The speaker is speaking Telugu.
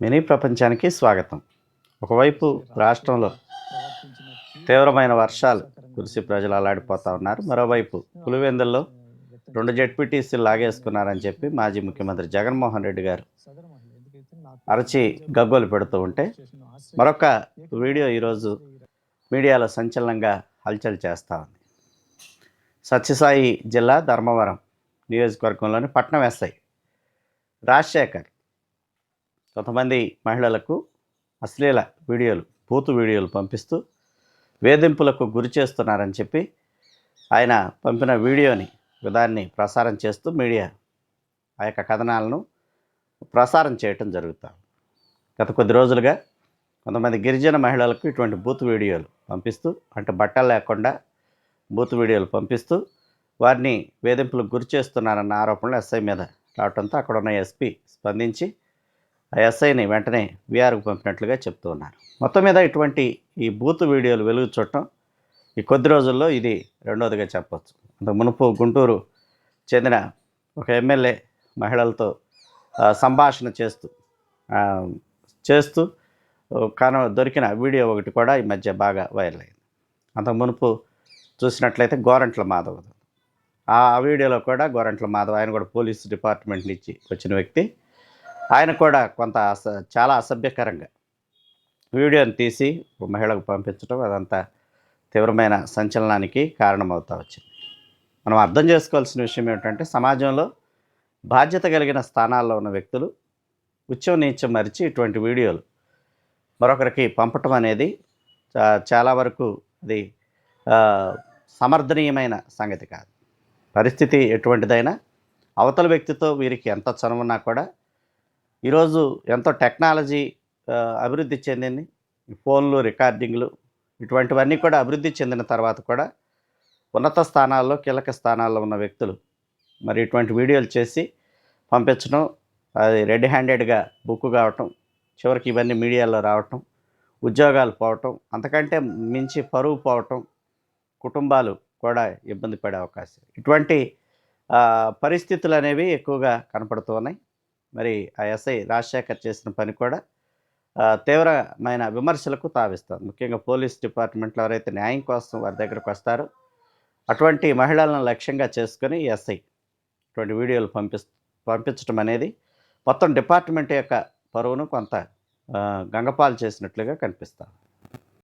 మినీ ప్రపంచానికి స్వాగతం. ఒకవైపు రాష్ట్రంలో తీవ్రమైన వర్షాలు కురిసి ప్రజలు అలాడిపోతా ఉన్నారు. మరోవైపు పులివెందుల్లో రెండు జెడ్పీటీసీలు లాగేసుకున్నారని చెప్పి మాజీ ముఖ్యమంత్రి జగన్మోహన్ రెడ్డి గారు అరచి గగ్గోలు పెడుతూ ఉంటే మరొక వీడియో ఈరోజు మీడియాలో సంచలనంగా హల్చల్ చేస్తూ ఉంది. సత్యసాయి జిల్లా ధర్మవరం నియోజకవర్గంలోని పట్నం ఎస్ఐ రాజశేఖర్ కొంతమంది మహిళలకు అశ్లీల వీడియోలు బూతు వీడియోలు పంపిస్తూ వేధింపులకు గురి చేస్తున్నారని చెప్పి ఆయన పంపిన వీడియోని దాన్ని ప్రసారం చేస్తూ మీడియా ఆ యొక్క కథనాలను ప్రసారం చేయటం జరుగుతుంది గత కొద్ది రోజులుగా కొంతమంది గిరిజన మహిళలకు ఇటువంటి బూత్ వీడియోలు పంపిస్తూ అంటే బట్టలు లేకుండా బూత్ వీడియోలు పంపిస్తూ వారిని వేధింపులకు గురి చేస్తున్నారన్న ఆరోపణలు ఎస్ఐ మీద రావడంతో అక్కడ ఉన్న ఎస్పీ స్పందించి ఆ ఎస్ఐని వెంటనే విఆర్కు పంపినట్లుగా చెప్తూ ఉన్నారు. మొత్తం మీద ఇటువంటి ఈ బూత్ వీడియోలు వెలుగు చూడటం ఈ కొద్ది రోజుల్లో ఇది రెండోదిగా చెప్పవచ్చు అంత మునుపు గుంటూరు చెందిన ఒక ఎమ్మెల్యే మహిళలతో సంభాషణ చేస్తూ చేస్తూ కాన దొరికిన వీడియో ఒకటి కూడా ఈ మధ్య బాగా వైరల్ అయింది. అంత మునుపు చూసినట్లయితే గోరంట్ల మాధవ్. ఆ వీడియోలో కూడా గోరంట్ల మాధవ్ ఆయన కూడా పోలీస్ డిపార్ట్మెంట్ నుంచి వచ్చిన వ్యక్తి. ఆయన కూడా కొంత అస చాలా అసభ్యకరంగా వీడియోని తీసి మహిళకు పంపించడం అదంతా తీవ్రమైన సంచలనానికి కారణమవుతా వచ్చింది. మనం అర్థం చేసుకోవాల్సిన విషయం ఏమిటంటే సమాజంలో బాధ్యత కలిగిన స్థానాల్లో ఉన్న వ్యక్తులు ఉచ్చం నీచం మరిచి ఇటువంటి వీడియోలు మరొకరికి పంపటం అనేది చాలా వరకు అది సమర్థనీయమైన సంగతి కాదు. పరిస్థితి ఎటువంటిదైనా అవతల వ్యక్తితో వీరికి ఎంత చనువున్నా కూడా ఈరోజు ఎంతో టెక్నాలజీ అభివృద్ధి చెందింది. ఫోన్లు రికార్డింగ్లు ఇటువంటివన్నీ కూడా అభివృద్ధి చెందిన తర్వాత కూడా ఉన్నత స్థానాల్లో కీలక స్థానాల్లో ఉన్న వ్యక్తులు మరి ఇటువంటి వీడియోలు చేసి పంపించడం అది రెడ్ హ్యాండెడ్గా బుక్ కావటం చివరికి ఇవన్నీ మీడియాలో రావటం ఉద్యోగాలు పోవటం అంతకంటే మించి పరువు పోవటం కుటుంబాలు కూడా ఇబ్బంది పడే అవకాశం. ఇటువంటి పరిస్థితులు అనేవి ఎక్కువగా కనపడుతున్నాయి మరి ఆ ఎస్ఐ రాజశేఖర్ చేసిన పని కూడా తీవ్రమైన విమర్శలకు తావిస్తుంది. ముఖ్యంగా పోలీస్ డిపార్ట్మెంట్లో ఎవరైతే న్యాయం కోసం వారి దగ్గరకు వస్తారో అటువంటి మహిళలను లక్ష్యంగా చేసుకొని ఎస్ఐ అటువంటి వీడియోలు పంపి పంపించడం అనేది మొత్తం డిపార్ట్మెంట్ యొక్క పరువును కొంత గంగపాలు చేసినట్లుగా కనిపిస్తుంది